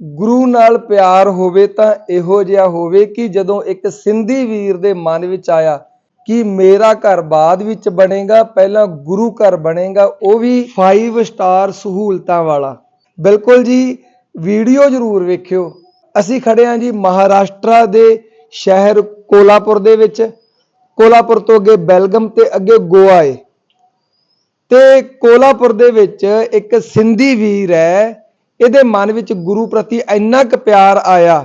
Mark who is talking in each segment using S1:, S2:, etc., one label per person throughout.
S1: ਗੁਰੂ ਨਾਲ ਪਿਆਰ ਹੋਵੇ ਤਾਂ ਇਹੋ ਜਿਹਾ ਹੋਵੇ ਕਿ ਜਦੋਂ ਇੱਕ ਸਿੰਧੀ ਵੀਰ ਦੇ ਮਨ ਵਿੱਚ ਆਇਆ ਕਿ ਮੇਰਾ ਘਰ ਬਾਅਦ ਵਿੱਚ ਬਣੇਗਾ, ਪਹਿਲਾਂ ਗੁਰੂ ਘਰ ਬਣੇਗਾ, ਉਹ ਵੀ 5 ਸਟਾਰ ਸਹੂਲਤਾਂ ਵਾਲਾ। ਬਿਲਕੁਲ ਜੀ, ਵੀਡੀਓ ਜ਼ਰੂਰ ਵੇਖਿਓ। ਅਸੀਂ ਖੜੇ ਹਾਂ ਜੀ ਮਹਾਰਾਸ਼ਟਰ ਦੇ ਸ਼ਹਿਰ ਕੋਲਾਪੁਰ ਦੇ ਵਿੱਚ। ਕੋਲਾਪੁਰ ਤੋਂ ਅੱਗੇ ਬੈਲਗਮ ਤੇ ਅੱਗੇ ਗੋਆ ਏ। ਤੇ ਕੋਲਾਪੁਰ ਦੇ ਵਿੱਚ ਇੱਕ ਸਿੰਧੀ ਵੀਰ ਹੈ ਇਹਦੇ ਮਨ ਵਿੱਚ ਗੁਰੂ ਪ੍ਰਤੀ ਇੰਨਾ ਕੁ ਪਿਆਰ ਆਇਆ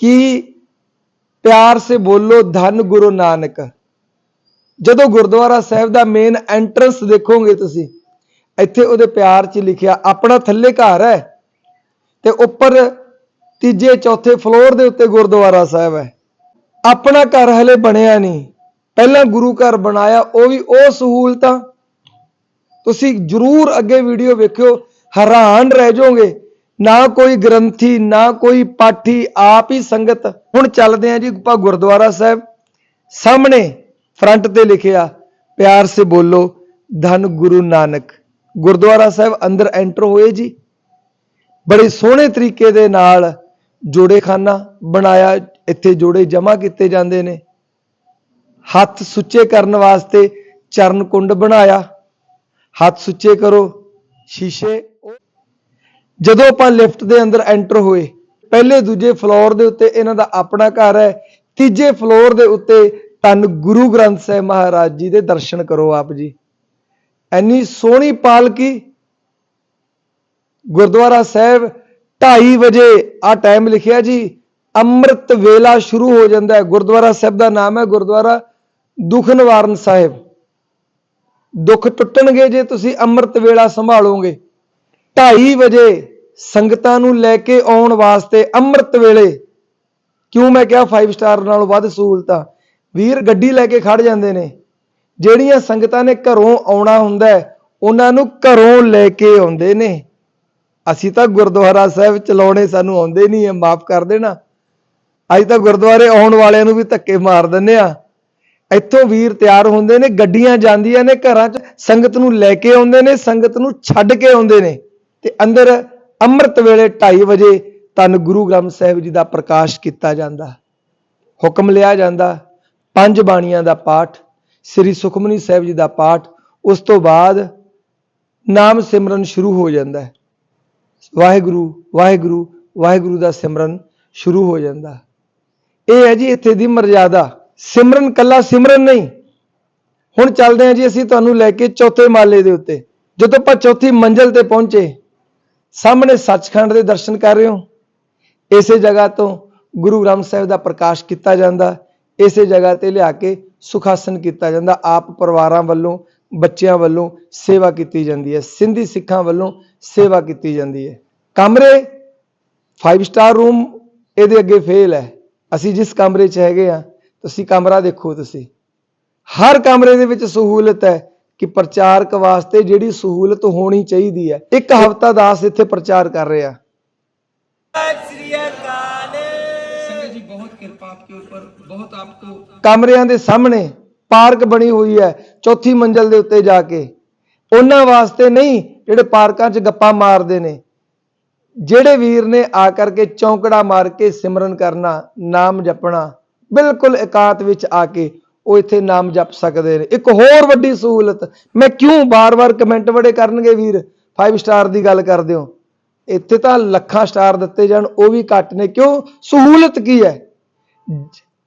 S1: ਕਿ ਪਿਆਰ ਸੇ ਬੋਲੋ ਧੰਨ ਗੁਰੂ ਨਾਨਕ। ਜਦੋਂ ਗੁਰਦੁਆਰਾ ਸਾਹਿਬ ਦਾ ਮੇਨ ਐਂਟਰੈਂਸ ਦੇਖੋਗੇ ਤੁਸੀਂ, ਇੱਥੇ ਉਹਦੇ ਪਿਆਰ 'ਚ ਲਿਖਿਆ, ਆਪਣਾ ਥੱਲੇ ਘਰ ਹੈ ਤੇ ਉੱਪਰ ਤੀਜੇ, ਚੌਥੇ ਫਲੋਰ ਦੇ ਉੱਤੇ ਗੁਰਦੁਆਰਾ ਸਾਹਿਬ ਹੈ। ਆਪਣਾ ਘਰ ਹਲੇ ਬਣਿਆ ਨਹੀਂ। ਪਹਿਲਾਂ ਗੁਰੂ ਘਰ ਬਣਾਇਆ, ਉਹ ਵੀ ਉਹ ਸਹੂਲਤਾਂ। ਤੁਸੀਂ ਜਰੂਰ ਅੱਗੇ ਵੀਡੀਓ ਵੇਖਿਓ ਹੈਰਾਨ ਰਹਿ ਜਾਓਗੇ। ਨਾ ਕੋਈ ਗ੍ਰੰਥੀ, ਨਾ ਕੋਈ ਪਾਠੀ, ਆਪ ਹੀ ਸੰਗਤ। ਹੁਣ ਚੱਲਦੇ ਆ ਜੀ ਆਪਾਂ ਗੁਰਦੁਆਰਾ ਸਾਹਿਬ। ਸਾਹਮਣੇ ਫਰੰਟ ਤੇ ਲਿਖਿਆ, ਪਿਆਰ ਸੇ ਬੋਲੋ, ਧੰਨ ਗੁਰੂ ਨਾਨਕ। ਗੁਰਦੁਆਰਾ ਸਾਹਿਬ ਅੰਦਰ ਐਂਟਰ ਹੋਏ ਜੀ। ਬੜੇ ਸੋਹਣੇ ਤਰੀਕੇ ਦੇ ਨਾਲ ਜੋੜੇਖਾਨਾ ਬਣਾਇਆ, ਇੱਥੇ ਜੋੜੇ ਜਮ੍ਹਾਂ ਕੀਤੇ ਜਾਂਦੇ ਨੇ। ਹੱਥ ਸੁੱਚੇ ਕਰਨ ਵਾਸਤੇ ਚਰਨ ਕੁੰਡ ਬਣਾਇਆ। ਹੱਥ ਸੁੱਚੇ ਕਰੋ, ਸ਼ੀਸ਼ੇ ਜਦੋਂ ਆਪਾਂ ਲਿਫਟ ਦੇ ਅੰਦਰ ਐਂਟਰ ਹੋਏ, ਪਹਿਲੇ ਦੂਜੇ ਫਲੋਰ ਦੇ ਉੱਤੇ ਇਹਨਾਂ ਦਾ ਆਪਣਾ ਘਰ ਹੈ, ਤੀਜੇ ਫਲੋਰ ਦੇ ਉੱਤੇ ਧੰਨ ਗੁਰੂ ਗ੍ਰੰਥ ਸਾਹਿਬ ਮਹਾਰਾਜ ਜੀ ਦੇ ਦਰਸ਼ਨ ਕਰੋ ਆਪ ਜੀ। ਐਨੀ ਸੋਹਣੀ ਪਾਲਕੀ ਗੁਰਦੁਆਰਾ ਸਾਹਿਬ 2:30 ਵਜੇ ਆ ਟਾਈਮ ਲਿਖਿਆ ਜੀ, ਅੰਮ੍ਰਿਤ ਵੇਲਾ ਸ਼ੁਰੂ ਹੋ ਜਾਂਦਾ ਹੈ। ਗੁਰਦੁਆਰਾ ਸਾਹਿਬ ਦਾ ਨਾਮ ਹੈ ਗੁਰਦੁਆਰਾ ਦੁਖ ਨਿਵਾਰਨ ਸਾਹਿਬ। ਦੁੱਖ ਟੁੱਟਣਗੇ ਜੇ ਤੁਸੀਂ ਅੰਮ੍ਰਿਤ ਵੇਲਾ ਸੰਭਾਲੋਗੇ। 2:30 ਵਜੇ ਸੰਗਤਾਂ ਨੂੰ ਲੈ ਕੇ ਆਉਣ ਵਾਸਤੇ ਅੰਮ੍ਰਿਤ ਵੇਲੇ ਕਿਉਂ ਮੈਂ ਕਿਹਾ 5 ਸਟਾਰ ਨਾਲੋਂ ਵੱਧ ਸਹੂਲਤਾਂ ਵੀਰ ਗੱਡੀ ਲੈ ਕੇ ਖੜ ਜਾਂਦੇ ਨੇ। ਜਿਹੜੀਆਂ ਸੰਗਤਾਂ ਨੇ ਘਰੋਂ ਆਉਣਾ ਹੁੰਦਾ ਉਹਨਾਂ ਨੂੰ ਘਰੋਂ ਲੈ ਕੇ ਆਉਂਦੇ ਨੇ। ਅਸੀਂ ਤਾਂ ਗੁਰਦੁਆਰਾ ਸਾਹਿਬ ਚਲਾਉਣੇ ਸਾਨੂੰ ਆਉਂਦੇ ਨਹੀਂ ਹੈ ਮਾਫ ਕਰ ਦੇਣਾ। ਅੱਜ ਤਾਂ ਗੁਰਦੁਆਰੇ ਆਉਣ ਵਾਲਿਆਂ ਨੂੰ ਵੀ ਧੱਕੇ ਮਾਰ ਦਿੰਦੇ ਆ। ਇੱਥੋਂ ਵੀਰ ਤਿਆਰ ਹੁੰਦੇ ਨੇ, ਗੱਡੀਆਂ ਜਾਂਦੀਆਂ ਨੇ ਘਰਾਂ 'ਚ, ਸੰਗਤ ਨੂੰ ਲੈ ਕੇ ਆਉਂਦੇ ਨੇ, ਸੰਗਤ ਨੂੰ ਛੱਡ ਕੇ ਆਉਂਦੇ ਨੇ। ਤੇ ਅੰਦਰ ਅੰਮ੍ਰਿਤ ਵੇਲੇ 2:30 ਵਜੇ ਤਨ ਗੁਰੂ ਗ੍ਰੰਥ ਸਾਹਿਬ ਜੀ ਦਾ ਪ੍ਰਕਾਸ਼ ਕੀਤਾ ਜਾਂਦਾ। ਹੁਕਮ ਲਿਆ ਜਾਂਦਾ। ਪੰਜ ਬਾਣੀਆਂ ਦਾ ਪਾਠ, ਸ੍ਰੀ ਸੁਖਮਨੀ ਸਾਹਿਬ ਜੀ ਦਾ ਪਾਠ, ਉਸ ਤੋਂ ਬਾਅਦ ਨਾਮ ਸਿਮਰਨ ਸ਼ੁਰੂ ਹੋ ਜਾਂਦਾ ਹੈ। ਵਾਹਿਗੁਰੂ ਵਾਹਿਗੁਰੂ ਵਾਹਿਗੁਰੂ ਦਾ ਸਿਮਰਨ ਸ਼ੁਰੂ ਹੋ ਜਾਂਦਾ। ਇਹ ਹੈ ਜੀ ਇੱਥੇ ਦੀ ਮਰਜ਼ਾਦਾ। ਸਿਮਰਨ ਕੱਲਾ ਸਿਮਰਨ ਨਹੀਂ। ਹੁਣ ਚੱਲਦੇ ਹਾਂ ਜੀ ਅਸੀਂ ਤੁਹਾਨੂੰ ਲੈ ਕੇ ਚੌਥੇ ਮਾਲੇ ਦੇ ਉੱਤੇ। ਜਦੋਂ ਆਪਾਂ ਚੌਥੀ ਮੰਜ਼ਲ ਤੇ ਪਹੁੰਚੇ ਸਾਹਮਣੇ ਸੱਚਖੰਡ ਦੇ ਦਰਸ਼ਨ ਕਰ ਰਹੇ ਹੋ। ਇਸੇ ਜਗ੍ਹਾ ਤੋਂ ਗੁਰੂ ਗ੍ਰੰਥ ਸਾਹਿਬ ਦਾ ਪ੍ਰਕਾਸ਼ ਕੀਤਾ ਜਾਂਦਾ, ਇਸੇ ਜਗ੍ਹਾ ਤੇ ਲਿਆ ਕੇ ਸੁਖਾਸਨ ਕੀਤਾ ਜਾਂਦਾ। ਆਪ ਪਰਿਵਾਰਾਂ ਵੱਲੋਂ, ਬੱਚਿਆਂ ਵੱਲੋਂ ਸੇਵਾ ਕੀਤੀ ਜਾਂਦੀ ਹੈ। ਸਿੰਧੀ ਸਿੱਖਾਂ ਵੱਲੋਂ ਸੇਵਾ ਕੀਤੀ ਜਾਂਦੀ ਹੈ। ਕਮਰੇ 5 ਸਟਾਰ ਰੂਮ ਇਹਦੇ ਅੱਗੇ ਫੇਲ ਹੈ। ਅਸੀਂ ਜਿਸ ਕਮਰੇ 'ਚ ਹੈਗੇ ਆ ਤੁਸੀਂ ਕਮਰਾ ਦੇਖੋ ਤੁਸੀਂ। ਹਰ ਕਮਰੇ ਦੇ ਵਿੱਚ ਸਹੂਲਤ ਹੈ। ਕਿ ਪ੍ਰਚਾਰਕ ਵਾਸਤੇ ਜਿਹੜੀ ਸਹੂਲਤ ਹੋਣੀ ਚਾਹੀਦੀ ਹੈ। ਇੱਕ ਹਫ਼ਤਾ ਦਾਸ ਇੱਥੇ ਪ੍ਰਚਾਰ ਕਰ ਰਿਹਾ। ਕਮਰਿਆਂ ਦੇ ਸਾਹਮਣੇ ਪਾਰਕ ਬਣੀ ਹੋਈ ਹੈ ਚੌਥੀ ਮੰਜ਼ਲ ਦੇ ਉੱਤੇ ਜਾ ਕੇ। ਉਹਨਾਂ ਵਾਸਤੇ ਨਹੀਂ ਜਿਹੜੇ ਪਾਰਕਾਂ 'ਚ ਗੱਪਾਂ ਮਾਰਦੇ ਨੇ। ਜਿਹੜੇ ਵੀਰ ਨੇ ਆ ਕਰਕੇ ਚੌਂਕੜਾ ਮਾਰ ਕੇ ਸਿਮਰਨ ਕਰਨਾ ਨਾਮ ਜਪਣਾ ਬਿਲਕੁਲ ਇਕਾਂਤ ਵਿੱਚ ਆ ਕੇ ਉਹ ਇੱਥੇ ਨਾਮ ਜਪ ਸਕਦੇ ਨੇ। ਇੱਕ ਹੋਰ ਵੱਡੀ ਸਹੂਲਤ, ਮੈਂ ਕਿਉਂ ਬਾਰ-ਬਾਰ ਕਮੈਂਟ ਬੜੇ ਕਰਨਗੇ ਵੀਰ? 5 ਸਟਾਰ ਦੀ ਗੱਲ ਕਰਦੇ ਹੋ। ਇੱਥੇ ਤਾਂ ਲੱਖਾਂ ਸਟਾਰ ਦਿੱਤੇ ਜਾਣ, ਉਹ ਵੀ ਘੱਟ ਨੇ। ਕਿਉਂ? ਸਹੂਲਤ ਕੀ ਹੈ?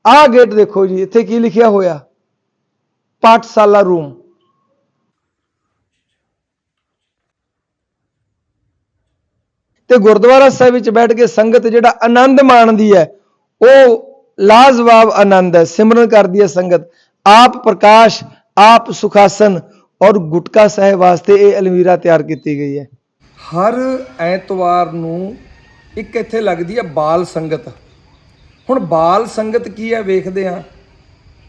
S1: ਆਹ ਗੇਟ ਦੇਖੋ ਜੀ, ਇੱਥੇ ਕੀ ਲਿਖਿਆ ਹੋਇਆ? ਪਾਠਸ਼ਾਲਾ ਰੂਮ ਤੇ ਗੁਰਦੁਆਰਾ ਸਾਹਿਬ ਵਿੱਚ ਬੈਠ ਕੇ ਸੰਗਤ ਜਿਹੜਾ ਆਨੰਦ ਮਾਣਦੀ ਹੈ, ਉਹ ਲਾਜਵਾਬ ਆਨੰਦ ਹੈ, ਸਿਮਰਨ ਕਰਦੀ ਹੈ ਸੰਗਤ। ਆਪ ਪ੍ਰਕਾਸ਼, ਆਪ ਸੁਖਾਸਨ ਔਰ ਗੁਟਕਾ ਸਾਹਿਬ ਵਾਸਤੇ ਇਹ ਅਲਮੀਰਾ ਤਿਆਰ ਕੀਤੀ ਗਈ ਹੈ। ਹਰ ਐਤਵਾਰ ਨੂੰ ਇੱਕ ਇੱਥੇ ਲੱਗਦੀ ਹੈ ਬਾਲ ਸੰਗਤ। ਹੁਣ ਬਾਲ ਸੰਗਤ ਕੀ ਹੈ ਵੇਖਦੇ ਹਾਂ।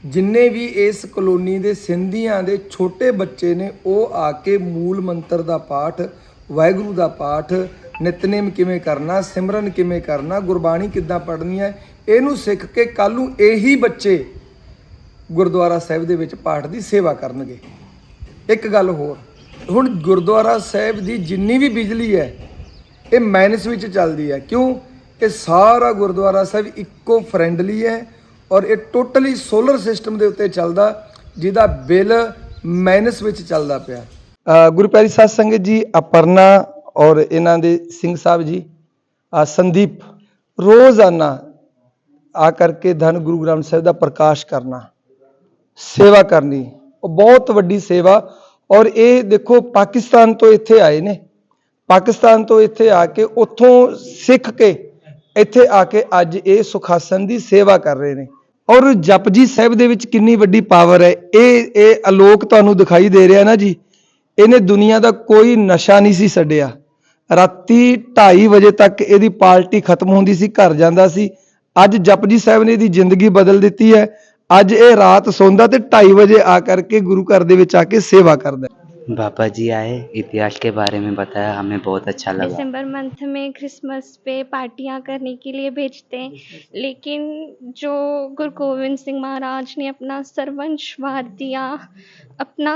S1: ਜਿੰਨੇ ਵੀ ਇਸ ਕਲੋਨੀ ਦੇ ਸਿੰਧੀਆਂ ਦੇ ਛੋਟੇ ਬੱਚੇ ਨੇ, ਉਹ ਆ ਕੇ ਮੂਲ ਮੰਤਰ ਦਾ ਪਾਠ, ਵਾਹਿਗੁਰੂ ਦਾ ਪਾਠ ਨਿਤਨੇਮ ਕਿਵੇਂ ਕਰਨਾ ਸਿਮਰਨ ਕਿਵੇਂ ਕਰਨਾ ਗੁਰਬਾਣੀ ਕਿੱਦਾਂ ਪੜ੍ਹਨੀ ਹੈ ਇਹਨੂੰ ਸਿੱਖ ਕੇ ਕੱਲ ਨੂੰ ਇਹੀ ਬੱਚੇ ਗੁਰਦੁਆਰਾ ਸਾਹਿਬ ਦੇ ਵਿੱਚ ਪਾਠ ਦੀ ਸੇਵਾ ਕਰਨਗੇ। ਇੱਕ ਗੱਲ ਹੋਰ ਹੁਣ ਗੁਰਦੁਆਰਾ ਸਾਹਿਬ ਦੀ ਜਿੰਨੀ ਵੀ ਬਿਜਲੀ ਹੈ ਇਹ ਮਾਈਨਸ ਵਿੱਚ ਚੱਲਦੀ ਹੈ। ਕਿਉਂ? ਇਹ ਸਾਰਾ ਗੁਰਦੁਆਰਾ ਸਾਹਿਬ ਇੱਕੋ ਫ੍ਰੈਂਡਲੀ ਹੈ ਔਰ ਇਹ ਟੋਟਲੀ ਸੋਲਰ ਸਿਸਟਮ ਦੇ ਉੱਤੇ ਚੱਲਦਾ ਜਿਹਦਾ ਬਿੱਲ ਮਾਈਨਸ ਵਿੱਚ ਚੱਲਦਾ ਪਿਆ। ਅ, ਗੁਰੂ ਪਿਆਰੀ ਸਾਧ ਸੰਗਤ ਜੀ ਅਪਰਨਾ ਔਰ ਇਹਨਾਂ ਦੇ ਸਿੰਘ ਸਾਹਿਬ ਜੀ, ਆ ਸੰਦੀਪ ਰੋਜ਼ਾਨਾ ਆ ਕਰਕੇ ਧੰਨ ਗੁਰੂ ਗ੍ਰੰਥ ਸਾਹਿਬ ਦਾ ਪ੍ਰਕਾਸ਼ ਕਰਨਾ, ਸੇਵਾ ਕਰਨੀ, ਉਹ ਬਹੁਤ ਵੱਡੀ ਸੇਵਾ। ਔਰ ਇਹ ਦੇਖੋ ਪਾਕਿਸਤਾਨ ਤੋਂ ਇੱਥੇ ਆਏ ਨੇ। ਪਾਕਿਸਤਾਨ ਤੋਂ ਇੱਥੇ ਆ ਕੇ ਉੱਥੋਂ ਸਿੱਖ ਕੇ ਇੱਥੇ ਆ ਕੇ ਅੱਜ ਇਹ ਸੁਖਾਸਨ ਦੀ ਸੇਵਾ ਕਰ ਰਹੇ ਨੇ। ਔਰ ਜਪਜੀ ਸਾਹਿਬ ਦੇ ਵਿੱਚ ਕਿੰਨੀ ਵੱਡੀ ਪਾਵਰ ਹੈ। ਇਹ ਇਹ ਅਲੋਕ ਤੁਹਾਨੂੰ ਦਿਖਾਈ ਦੇ ਰਿਹਾ ਨਾ ਜੀ। ਇਹਨੇ ਦੁਨੀਆ ਦਾ ਕੋਈ ਨਸ਼ਾ ਨਹੀਂ ਸੀ ਛੱਡਿਆ। ਰਾਤੀ 2:30 ਵਜੇ ਤੱਕ ਇਹਦੀ ਪਾਰਟੀ ਖਤਮ ਹੁੰਦੀ ਸੀ ਘਰ ਜਾਂਦਾ ਸੀ ਅੱਜ ਜਪਜੀ ਸਾਹਿਬ ਨੇ ਇਹਦੀ ਜ਼ਿੰਦਗੀ ਬਦਲ ਦਿੱਤੀ ਹੈ ਅੱਜ ਇਹ ਰਾਤ ਸੌਂਦਾ ਤੇ 2:30 ਵਜੇ ਆ ਕਰਕੇ ਗੁਰੂ ਘਰ ਦੇ ਵਿੱਚ ਆ ਕੇ ਸੇਵਾ ਕਰਦਾ ਹੈ।
S2: पापा जी आए इतिहास के बारे में बताया हमें बहुत अच्छा लगा
S3: दिसंबर मंथ में क्रिसमस पे पार्टियां करने के लिए भेजते हैं लेकिन जो गुरु गोविंद सिंह महाराज ने अपना सर्वंश वार दिया अपना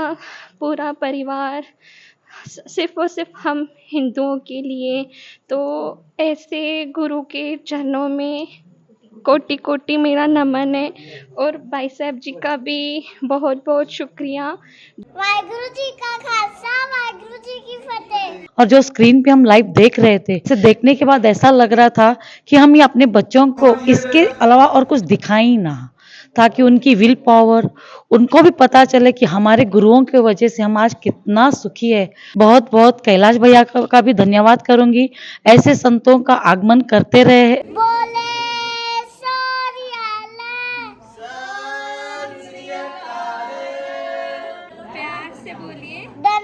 S3: पूरा परिवार स- सिर्फ़ और सिर्फ़ हम हिंदुओं के लिए तो ऐसे गुरु के चरणों में कोटि कोटि मेरा नमन है और भाई साहब जी का भी बहुत बहुत शुक्रिया।
S4: वाहेगुरु जी का खालसा वाहेगुरु जी की फतेह।
S5: और जो स्क्रीन पे हम लाइव देख रहे थे इसे देखने के बाद ऐसा लग रहा था कि हम ये अपने बच्चों को इसके अलावा और कुछ दिखाई ना। ताकि उनकी विल पावर उनको भी पता चले कि हमारे गुरुओं की वजह से हम आज कितना सुखी है। बहुत बहुत कैलाश भैया का, भी धन्यवाद करूँगी। ऐसे संतों का आगमन करते रहे।
S4: बोले सोरियाला
S3: प्यार से बोलिए।
S4: धन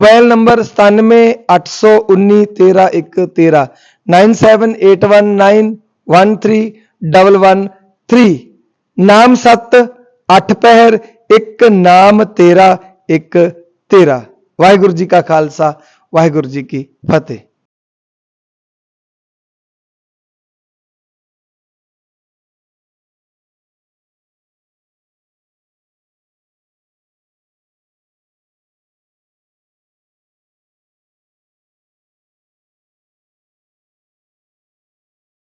S1: ਮੋਬਾਈਲ ਨੰਬਰ 9781913113 9781913113 ਨਾਮ ਸਤ, ਅੱਠ ਪਹਿਰ, ਇੱਕ ਨਾਮ ਤੇਰਾ, ਇੱਕ ਤੇਰਾ। ਵਾਹਿਗੁਰੂ ਜੀ ਕਾ ਖਾਲਸਾ, ਵਾਹਿਗੁਰੂ ਜੀ ਕੀ ਫਤਿਹ।